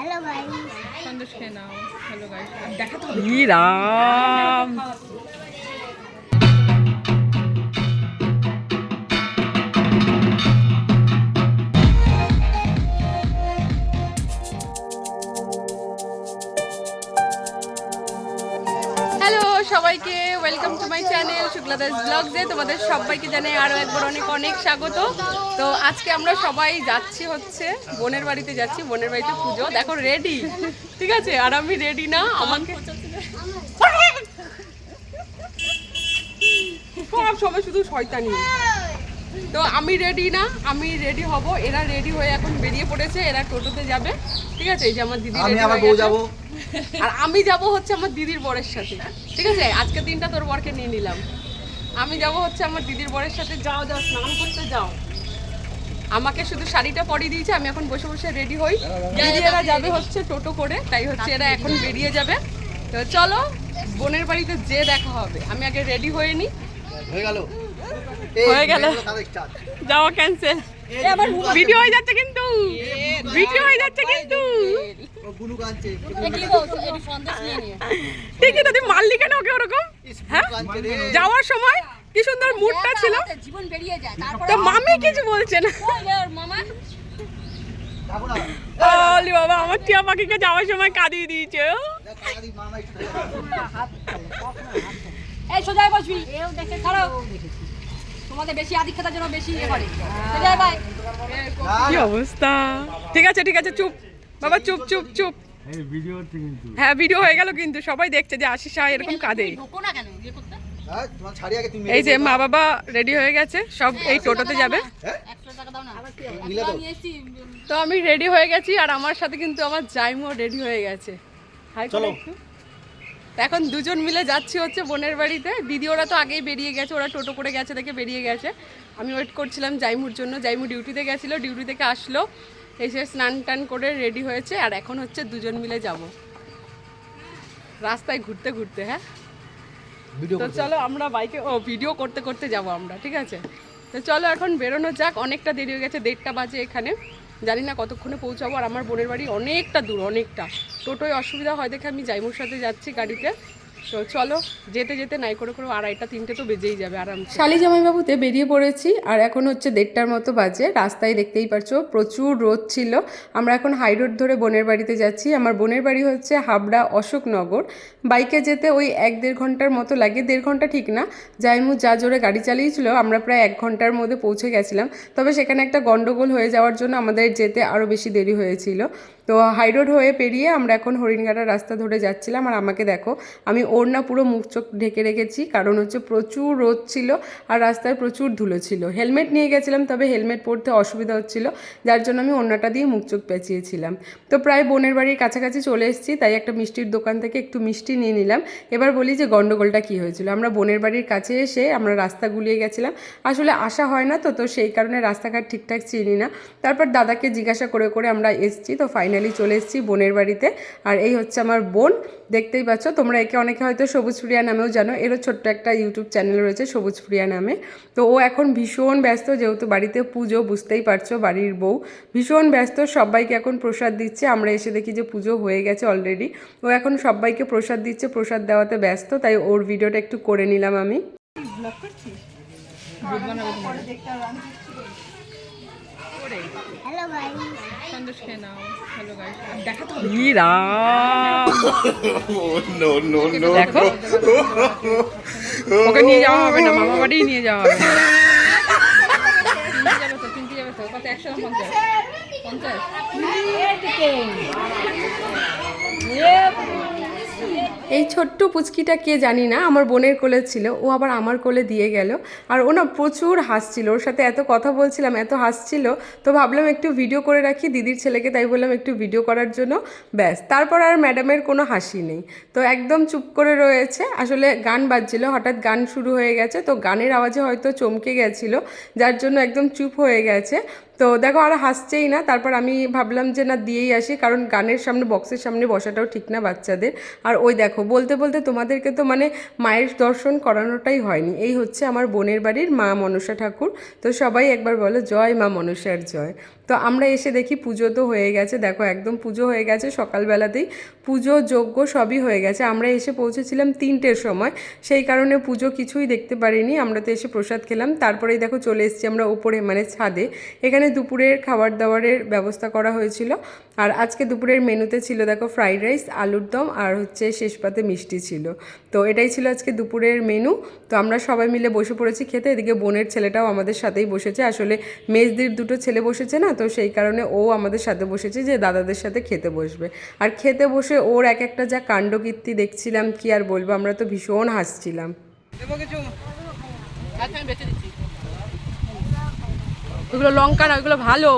Hello guys Sandesh খেয়ে নাও। Hello guys দেখা তো ই Ram welcome to my channel Shukladas blog দে তোমাদের সবাইকে জানাই আরও একবার অনেক অনেক স্বাগত। তো আজকে আমরা সবাই যাচ্ছি হচ্ছে বোনের বাড়িতে যাচ্ছি বোনের বাড়িতে পুজো। দেখো রেডি ঠিক আছে? আর আমি রেডি না? আমাকে সব সবাই শুধু শয়তানি। তো আমি রেডি না আমি রেডি হব। এরা রেডি হয়ে এখন বেরিয়ে পড়েছে এরা টোটোতে যাবে। ঠিক আছে? এই যে আমার দিদি আমি আমার বউ। যাব। আর আমি যাব হচ্ছে আমার দিদির বরের সাথে। ঠিক আছে? আজকের দিনটা তোর বরকে নিয়ে নিলাম। আমি যাব হচ্ছে আমার দিদির বরের সাথে। যাও যাও স্নান করতে যাও। আমাকে শুধু শাড়িটা পরিয়ে দিয়েছে আমি এখন বসে বসে রেডি হই। দিদি এরা যাবে হচ্ছে টোটো করে তাই হচ্ছে এরা এখন বেরিয়ে যাবে। তো চলো বোনের বাড়িতে যে দেখা হবে। আমি আগে রেডি হয়ে নিই হয়ে গেল। হয়ে গেল। যাওয়া ক্যান্সেল ভিডিও হয়ে যাচ্ছে কিন্তু ভিডিও হয়ে যাচ্ছে কিন্তু বুনু কাঁদছে তুই মারলি কেন ওকে ওরকম হ্যাঁ যাওয়ার সময় কি সুন্দর মুডটা ছিল জীবন বেরিয়ে যায় তারপর তো মামি কিছু বলছে না মামা যাব না আলি বাবা আমার টিয়া পাখিকে যাওয়ার সময় কাঁদিয়ে দিয়েছে। এই সোজায় বসবি এও দেখে ছাড়ো তোমাদের বেশি আদিক্ষতার জন্য বেশি ইয়ে করে। ভাই। কি অবস্থা? ঠিক আছে ঠিক আছে চুপ। বাবা চুপ চুপ চুপ। হ্যাঁ ভিডিও হয়ে গেল কিন্তু। সবাই দেখছে যে আশিস শাহ এরকম কাঁদে। ঢোকো না কেন? ইয়ে করতে? হ্যাঁ, তোমার ছাড়ি আগে তুমি এই যে মা বাবা রেডি হয়ে গেছে। সব এই টোটোতে যাবে। হ্যাঁ? তো আমি রেডি হয়ে গেছি আর আমার সাথে কিন্তু আমার জাইমও রেডি হয়ে গেছে। হাই চলো। তো এখন দুজন মিলে যাচ্ছি হচ্ছে বোনের বাড়িতে। দিদি ওরা তো আগেই বেরিয়ে গেছে ওরা টোটো করে গেছে দেখে বেরিয়ে গেছে। আমি ওয়েট করছিলাম জাইমুর জন্য। জাইমু ডিউটিতে গেছিল ডিউটি থেকে আসলো এসে স্নান টান করে রেডি হয়েছে আর এখন হচ্ছে দুজন মিলে যাব। রাস্তায় ঘুরতে ঘুরতে হ্যাঁ? তো চলো আমরা বাইকে ও ভিডিও করতে করতে যাব আমরা ঠিক আছে? তো চলো এখন বেরোনো যাক অনেকটা দেরি হয়ে গেছে দেড়টা বাজে এখানে। জানি না কতক্ষণে পৌঁছাবো আর আমার বোনের বাড়ি অনেকটা দূর, অনেকটা। টোটোয় অসুবিধা হয় দেখে আমি জাইমুর সাথে যাচ্ছি গাড়িতে। তো চলো, যেতে যেতে নাই করে করে আড়াইটা, তিনটে তো বেজেই যাবে আরামসে। শালি জামাইবাবুতে বেরিয়ে পড়েছি, আর এখন হচ্ছে দেড়টার মতো বাজে। রাস্তায় দেখতেই পারছ, প্রচুর রোদ ছিল। আমরা এখন হাই রোড ধরে বোনের বাড়িতে যাচ্ছি। আমার বোনের বাড়ি হচ্ছে হাবড়া অশোকনগর। বাইকে যেতে ওই এক দেড় ঘণ্টার মতো লাগে। দেড় ঘণ্টা ঠিক না। জাইমু যা জোরে গাড়ি চালিয়েছিল, আমরা প্রায় এক ঘণ্টার মধ্যে পৌঁছে গেছিলাম। তবে সেখানে একটা গন্ডগোল হয়ে যাওয়ার জন্য আমাদের যেতে আরও বেশি দেরি হয়েছিল। তো হাই রোড হয়ে পেরিয়ে আমরা এখন হরিণঘাটার রাস্তা ধরে যাচ্ছিলাম। আর আমাকে দেখো, আমি ওড়না পুরো মুখ চোখ ঢেকে রেখেছি, কারণ হচ্ছে প্রচুর রোদ ছিল আর রাস্তায় প্রচুর ধুলো ছিল। হেলমেট নিয়ে গেছিলাম, তবে হেলমেট পরতে অসুবিধা হচ্ছিল, যার জন্য আমি ওড়নাটা দিয়ে মুখ চোখ পেঁচিয়েছিলাম। তো প্রায় বোনের বাড়ির কাছাকাছি চলে এসেছি, তাই একটা মিষ্টির দোকান থেকে একটু মিষ্টি নিয়ে নিলাম। এবার বলি যে গন্ডগোলটা কী হয়েছিল? আমরা বোনের বাড়ির কাছে এসে আমরা রাস্তা গুলিয়ে গেছিলাম। আসলে আসা হয় না তো তো সেই কারণে রাস্তাঘাট ঠিকঠাক চিনি না। তারপর দাদাকে জিজ্ঞাসা করে করে আমরা এসেছি, তো ফাইনালি চলে এসেছি বোনের বাড়িতে। আর এই হচ্ছে আমার বোন। দেখতেই পাচ্ছ, তোমরা একে অনেকে হয়তো সবুজ প্রিয়া নামেও জানো। এরও ছোট্ট একটা ইউটিউব চ্যানেল রয়েছে সবুজ প্রিয়া নামে। তো ও এখন ভীষণ ব্যস্ত, যেহেতু বাড়িতে পুজো, বুঝতেই পারছ, বাড়ির বউ। ভীষণ ব্যস্ত, সবাইকে এখন প্রসাদ দিচ্ছে। আমরা এসে দেখি যে পুজো হয়ে গেছে অলরেডি ও এখন সবাইকে প্রসাদ দিচ্ছে, প্রসাদ দেওয়াতে ব্যস্ত, তাই ওর ভিডিওটা একটু করে নিলাম আমি। হ্যালো গাইস সন্দেশ খেয়ে নাও। হ্যালো গাইস দেখা তো ই রাম দেখো ওকে নিয়ে যাওয়া হবে না মামা বাড়ি নিয়ে যাওয়া হবে। তিনটে যাবে তো তিনটে যাবে তো। কত একশো পঞ্চাশ? পঞ্চাশ? এই ছোট্ট পুচকিটা কে জানি না, আমার বোনের কোলে ছিল, ও আবার আমার কোলে দিয়ে গেল। আর ও না প্রচুর হাসছিল, ওর সাথে এত কথা বলছিলাম, এত হাসছিল, তো ভাবলাম একটু ভিডিও করে রাখি দিদির ছেলেকে, তাই বললাম একটু ভিডিও করার জন্য। ব্যাস, তারপর আর ম্যাডামের কোনো হাসি নেই। তো একদম চুপ করে রয়েছে, আসলে গান বাজছিল, হঠাৎ গান শুরু হয়ে গেছে, তো গানের আওয়াজে হয়তো চমকে গেছিল, যার জন্য একদম চুপ হয়ে গেছে। তো দেখো আর হাসছেই না, তারপর আমি ভাবলাম যে না দিয়েই আসি, কারণ গানের সামনে বক্সের সামনে বসাটাও ঠিক না বাচ্চাদের। আর ওই দেখো, বলতে বলতে তোমাদেরকে তো মানে মায়ের দর্শন করানোটাই হয়নি। এই হচ্ছে আমার বোনের বাড়ির মা মনসা ঠাকুর। তো সবাই একবার বলো, জয় মা মনসার জয়। তো আমরা এসে দেখি পুজো তো হয়ে গেছে। দেখো, একদম পুজো হয়ে গেছে, সকালবেলাতেই। পুজো, যজ্ঞ সবই হয়ে গেছে। আমরা এসে পৌঁছেছিলাম তিনটের সময়। সেই কারণে পুজো কিছুই দেখতে পারিনি। আমরা তো এসে প্রসাদ খেলাম। তারপরেই দেখো চলে এসেছি আমরা উপরে মানে ছাদে। এখানে দুপুরের খাবার দাবারের ব্যবস্থা করা হয়েছিল। আর আজকে দুপুরের মেনুতে ছিল দেখো ফ্রাইড রাইস, আলুর দম আর হচ্ছে শেষ পাতে মিষ্টি ছিল। তো এটাই ছিল আজকে দুপুরের মেনু। তো আমরা সবাই মিলে বসে পড়েছি খেতে। এদিকে বোনের ছেলেটাও আমাদের সাথেই বসেছে। আসলে মেজদির দুটো ছেলে বসেছে না তো সেই কারণে ও আমাদের সাথে বসেছে যে দাদাদের সাথে খেতে বসবে। আর খেতে বসে ওর এক একটা যা কাণ্ডকীর্তি দেখছিলাম কি আর বলব আমরা তো ভীষণ হাসছিলাম। ওগুলো লঙ্কা না ওগুলো ভালো।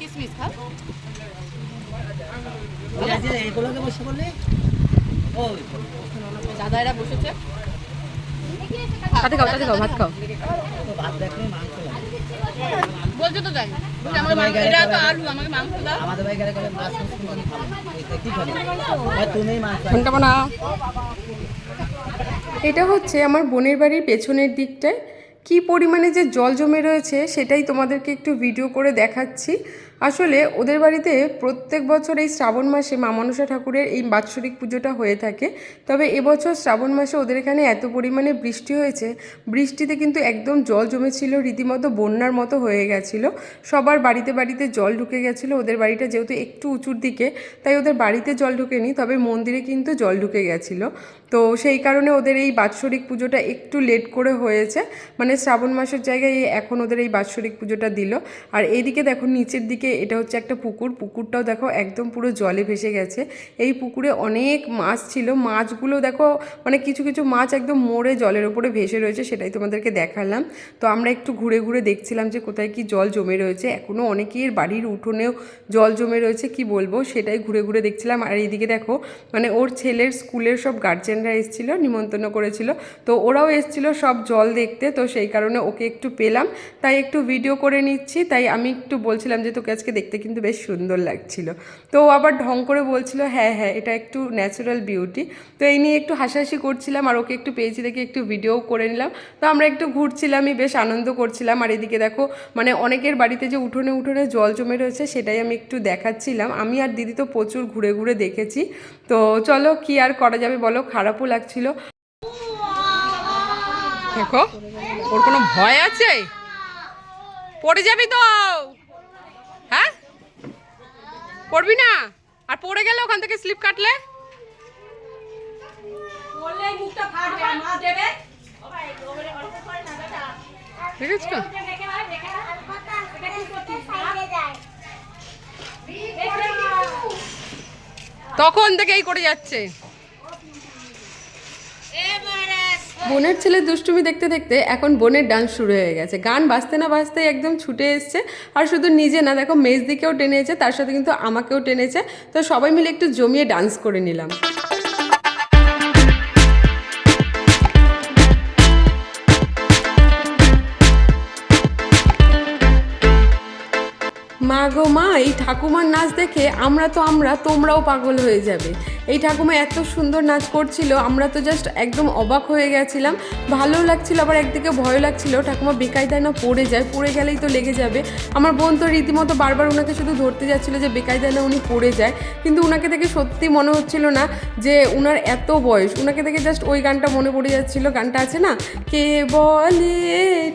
কিসমিস দাদা এরা বসেছে। তাতে খাও ভাত খাও তো ভাত দেখলে মাংস লাগে বলছো তো তাই এটা তো আলু আমাকে মাংস দাও। আমাদের বাড়ি গেলে মাছ মাছ কিন্তু আমি খাব না। এটা কি খাবে? তুমি মাছ খাবে। ঘণ্টা এটা হচ্ছে আমার বোনের বাড়ির পেছনের দিকটায়। কি পরিমাণে যে জল জমে রয়েছে সেটাই তোমাদেরকে একটু ভিডিও করে দেখাচ্ছি। আসলে ওদের বাড়িতে প্রত্যেক বছর এই শ্রাবণ মাসে মা মনসা ঠাকুরের এই বাৎসরিক পুজোটা হয়ে থাকে। তবে এবছর শ্রাবণ মাসে ওদের এখানে এত পরিমাণে বৃষ্টি হয়েছে, বৃষ্টিতে কিন্তু একদম জল জমেছিল, রীতিমতো বন্যার মতো হয়ে গেছিল। সবার বাড়িতে বাড়িতে জল ঢুকে গেছিল, ওদের বাড়িটা যেহেতু একটু উঁচুর দিকে, তাই ওদের বাড়িতে জল ঢুকেনি, তবে মন্দিরে কিন্তু জল ঢুকে গেছিল। তো সেই কারণে ওদের এই বাৎসরিক পুজোটা একটু লেট করে হয়েছে। মানে শ্রাবণ মাসের জায়গায় এখন ওদের এই বাৎসরিক পুজোটা দিল। আর এইদিকে দেখো, নিচের দিকে এটা হচ্ছে একটা পুকুর। পুকুরটাও দেখো একদম পুরো জলে ভেসে গেছে। এই পুকুরে অনেক মাছ ছিল। মাছগুলো দেখো মানে কিছু কিছু মাছ একদম মরে জলের ওপরে ভেসে রয়েছে সেটাই তোমাদেরকে দেখালাম। তো আমরা একটু ঘুরে ঘুরে দেখছিলাম যে কোথায় কি জল জমে রয়েছে। এখনও অনেকের বাড়ির উঠোনেও জল জমে রয়েছে, কি বলব? সেটাই ঘুরে ঘুরে দেখছিলাম। আর এইদিকে দেখো মানে ওর ছেলের স্কুলের সব গার্জেনরা এসেছিল, নিমন্ত্রণ করেছিল। তো ওরাও এসেছিল সব জল দেখতে। তো সেই কারণে ওকে একটু পেলাম। তাই একটু ভিডিও করে নিচ্ছি। তাই আমি একটু বলছিলাম যে তোকে আজকে দেখতে কিন্তু বেশ সুন্দর লাগছিল। তো ও আবার ঢং করে বলছিল হ্যাঁ হ্যাঁ এটা একটু ন্যাচারাল বিউটি তো এই নিয়ে একটু হাসাহাসি করছিলাম আর ওকে একটু পেয়েছি দেখে একটু ভিডিও করে নিলাম। তো আমরা একটু ঘুরছিলামই, বেশ আনন্দ করছিলাম। আর এদিকে দেখো মানে অনেকের বাড়িতে যে উঠোনে উঠোনে জল জমে রয়েছে সেটাই আমি একটু দেখাচ্ছিলাম। আমি আর দিদি তো প্রচুর ঘুরে ঘুরে দেখেছি। তো চলো, কি আর করা যাবে বলো? খারাপও লাগছিল। দেখো, ওর কোনো ভয় আছে? পড়ে যাবি তো! হ্যাঁ? পড়বি না? আর পড়ে গেলে ওখান থেকে স্লিপ কাটলে? তখন থেকেই করে যাচ্ছে। বোনের ছেলে দুষ্টুমি দেখতে দেখতে এখন বোনের ডান্স শুরু হয়ে গেছে। গান বাজতে না বাজতে একদম ছুটে এসছে। আর শুধু নিজে না, দেখো মেজ দিকেও টেনেছে তার সাথে কিন্তু আমাকেও টেনেছে তো সবাই মিলে একটু জমিয়ে ডান্স করে নিলাম। মা গো মা, এই ঠাকুমার নাচ দেখে আমরা তো আমরা, তোমরাও পাগল হয়ে যাবে। এই ঠাকুমা এত সুন্দর নাচ করছিল, আমরা তো জাস্ট একদম অবাক হয়ে গেছিলাম। ভালো লাগছিল, আবার একদিকে ভয় লাগছিল, ঠাকুমা বেকায় বেকায়দায় না পড়ে যায়, পড়ে গেলেই তো লেগে যাবে। আমার বোন তো রীতিমতো বারবার ওনাকে শুধু ধরতে যাচ্ছিল যে বেকায় বেকায়দায় না উনি পড়ে যায়, কিন্তু ওনাকে দেখে সত্যি মনে হচ্ছিল না যে উনার এত বয়স। ওনাকে দেখে জাস্ট ওই গানটা মনে পড়ে যাচ্ছিল, গানটা আছে না? কে বলে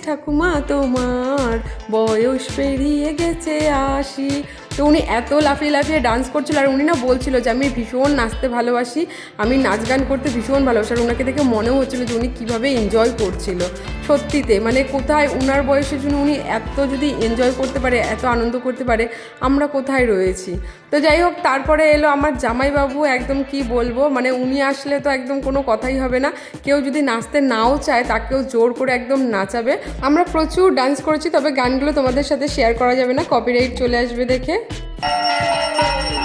ঠাকুমা তোমার বয়স পেরিয়ে গেছে আসি তো উনি এত লাফিয়ে লাফিয়ে ডান্স করছিল আর উনি না বলছিল যে, আমি ভীষণ নাচতে ভালোবাসি, আমি নাচ গান করতে ভীষণ ভালোবাসি। আর ওনাকে দেখে মনেও হচ্ছিল যে উনি কীভাবে এনজয় করছিল। সত্যিতে মানে কোথায় উনার বয়সের জন্য উনি এত যদি এনজয় করতে পারে, এত আনন্দ করতে পারে, আমরা কোথায় রয়েছি? তো যাই হোক, তারপরে এলো আমার জামাইবাবু, একদম কি বলব মানে উনি আসলে তো একদম কোনো কথাই হবে না। কেউ যদি নাচতে নাও চায়, তাকেও জোর করে একদম নাচাবে। আমরা প্রচুর ডান্স করেছি, তবে গানগুলো তোমাদের সাথে শেয়ার করা যাবে না কপিরাইট চলে আসবে দেখে। Música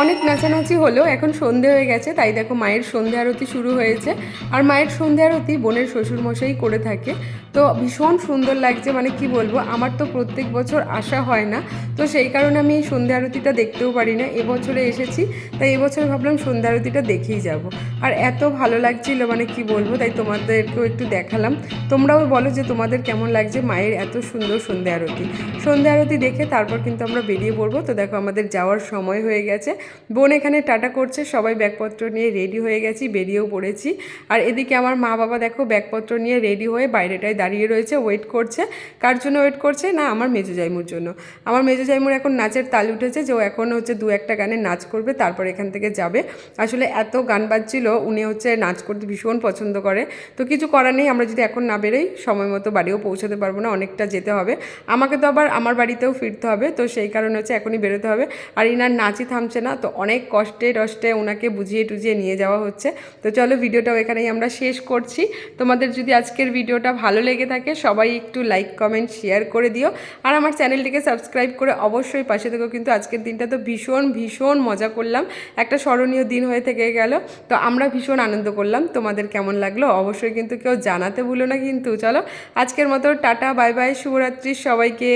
অনেক নাচানাচি হলো এখন সন্ধে হয়ে গেছে, তাই দেখো মায়ের সন্ধে আরতি শুরু হয়েছে। আর মায়ের সন্ধে আরতি বোনের শ্বশুরমশাই করে থাকে। তো ভীষণ সুন্দর লাগছে মানে কি বলব, আমার তো প্রত্যেক বছর আসা হয় না। তো সেই কারণে আমি এই সন্ধ্যা আরতিটা দেখতেও পারি না। এবছরে এসেছি, তাই এবছর ভাবলাম সন্ধ্যা আরতিটা দেখেই যাব। আর এত ভালো লাগছিল মানে কি বলব, তাই তোমাদেরকেও একটু দেখালাম। তোমরাও বলো যে তোমাদের কেমন লাগছে মায়ের এত সুন্দর সন্ধ্যা আরতি। সন্ধ্যা আরতি দেখে তারপর কিন্তু আমরা বেরিয়ে পড়ব। তো দেখো আমাদের যাওয়ার সময় হয়ে গেছে। বোন এখানে টাটা করছে, সবাই ব্যাগপত্র নিয়ে রেডি হয়ে গেছি, বেরিয়েও পড়েছি। আর এদিকে আমার মা বাবা দেখো ব্যাগপত্র নিয়ে রেডি হয়ে বাইরেটায় দাঁড়িয়ে রয়েছে ওয়েট করছে। কার জন্য ওয়েট করছে? না, আমার মেজো জাইমুর জন্য। আমার মেজো জাইমুর এখন নাচের তাল উঠেছে, যে ও এখন হচ্ছে দু একটা গানে নাচ করবে, তারপর এখান থেকে যাবে। আসলে এত গান বাজছিল, উনি হচ্ছে নাচ করতে ভীষণ পছন্দ করে। তো কিছু করার নেই, আমরা যদি এখন না বেরোই, সময় মতো বাড়িও পৌঁছাতে পারব না, অনেকটা যেতে হবে। আমাকে তো আবার আমার বাড়িতেও ফিরতে হবে, তো সেই কারণে হচ্ছে এখনই বেরোতে হবে। আর ইনার নাচই থামছে না তো অনেক কষ্টে টষ্টে ওনাকে বুঝিয়ে টুজিয়ে নিয়ে যাওয়া হচ্ছে। তো চলো ভিডিওটাও এখানেই আমরা শেষ করছি। তোমাদের যদি আজকের ভিডিওটা ভালো লেগে থাকে, সবাই একটু লাইক কমেন্ট শেয়ার করে দিও। আর আমার চ্যানেলটিকে সাবস্ক্রাইব করে অবশ্যই পাশে থেকেও কিন্তু আজকের দিনটা তো ভীষণ ভীষণ মজা করলাম। একটা স্মরণীয় দিন হয়ে থেকে গেল। তো আমরা ভীষণ আনন্দ করলাম। তোমাদের কেমন লাগল অবশ্যই কিন্তু কেউ জানাতে ভুলো না কিন্তু। চলো আজকের মতো টাটা বাই বাই শুভরাত্রি সবাইকে।